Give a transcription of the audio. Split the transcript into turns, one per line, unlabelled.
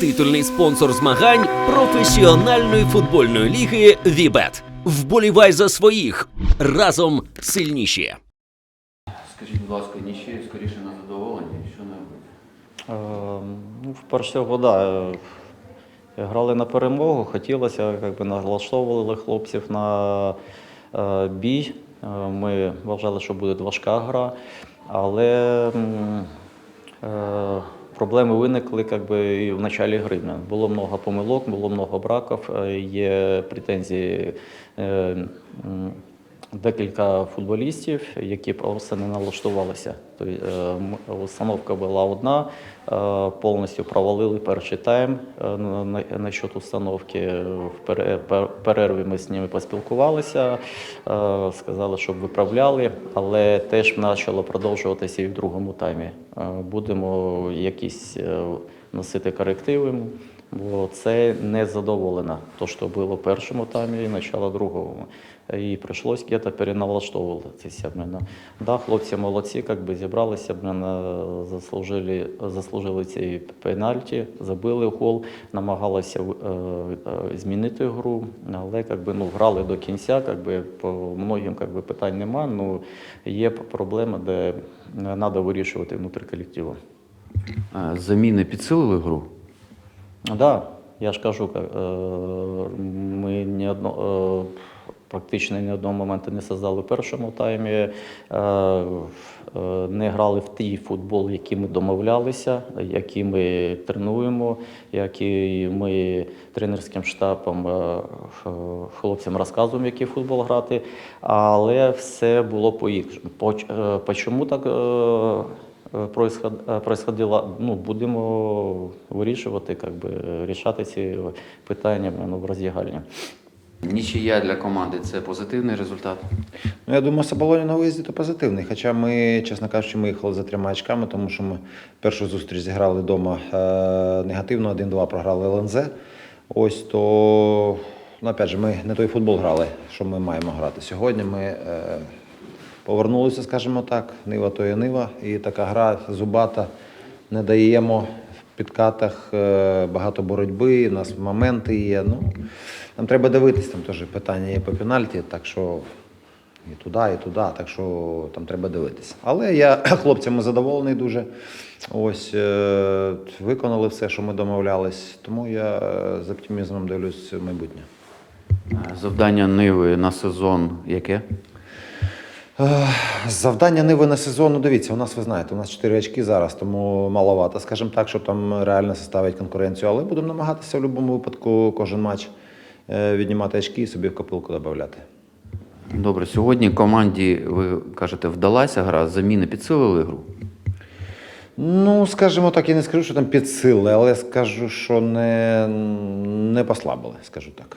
Титульний спонсор змагань професіональної футбольної ліги Вібет. Вболівай за своїх разом сильніші.
Скажіть, будь ласка, нічиєю скоріше на задоволення, що не
Е, Ну, вперше всього, да. е, Грали на перемогу, хотілося, якби налаштовували хлопців на е, бій. Е, Ми вважали, що буде важка гра, але е, проблеми виникли якби, і в началі гри. Було багато помилок, було багато браків, е, є претензії. Декілька футболістів, які просто не налаштувалися. Тобто, е, установка була одна, е, повністю провалили перший тайм е, на, на, на счет установки. В пере- перерві ми з ними поспілкувалися, сказали, щоб виправляли, але теж почало продовжуватися і в другому таймі. Будемо якісь носити корективи. Бо це не задоволено, то, що було в першому таймі і почало другого. І прийшлось где-то переналаштовуватися. Да, хлопці молодці, як би зібралися, е, заслужили, заслужили ці пенальті, забили гол, намагалися е, е, змінити гру, але як би, ну, грали до кінця, як би, по многим як би, питань нема, ну, є проблеми, де треба вирішувати внутрі колективу.
Заміни підсилили гру?
Да, я ж кажу, е, ми ні одно, е, практично ні одного моменту не создали в першому таймі, е, не грали в той футбол, який ми домовлялися, який ми тренуємо, який ми тренерським штабом хлопцям розказуємо, який футбол грати. Але все було. Поч- е, Почому так? Е, е, происход- е, происходило, ну, будемо вирішувати, как би, рішати ці питання ну, в роздягальні.
Нічия для команди це позитивний результат.
Ну, я думаю, Сабалоні на виїзді то позитивний. Хоча ми, чесно кажучи, ми їхали за трьома очками, тому що ми першу зустріч зіграли вдома е, негативно, 1-2 програли ЛНЗ. Ось то, ну, опять же, ми не той футбол грали, що ми маємо грати. Сьогодні ми е, повернулися, скажімо так, нива то є нива. І така гра зубата не даємо в підкатах е, багато боротьби, у нас моменти є. Ну, нам треба дивитись, там теж питання є по пенальті, так що і туди, і туди, так що там треба дивитися. Але я хлопцями задоволений дуже. Ось е, виконали все, що ми домовлялись, тому я е, з оптимізмом дивлюсь в майбутнє.
Завдання Ниви на сезон яке?
Завдання Ниви на сезон, ну дивіться, у нас ви знаєте, у нас 4 очки зараз, тому маловато, скажімо так, щоб там реально составити конкуренцію. Але будемо намагатися в будь-якому випадку кожен матч е, віднімати очки і собі в копилку додати.
Добре, сьогодні команді, ви кажете, вдалася гра, заміни підсилили гру.
Ну, скажімо так, я не скажу, що там підсили, але скажу, що не, не послабили, скажу так.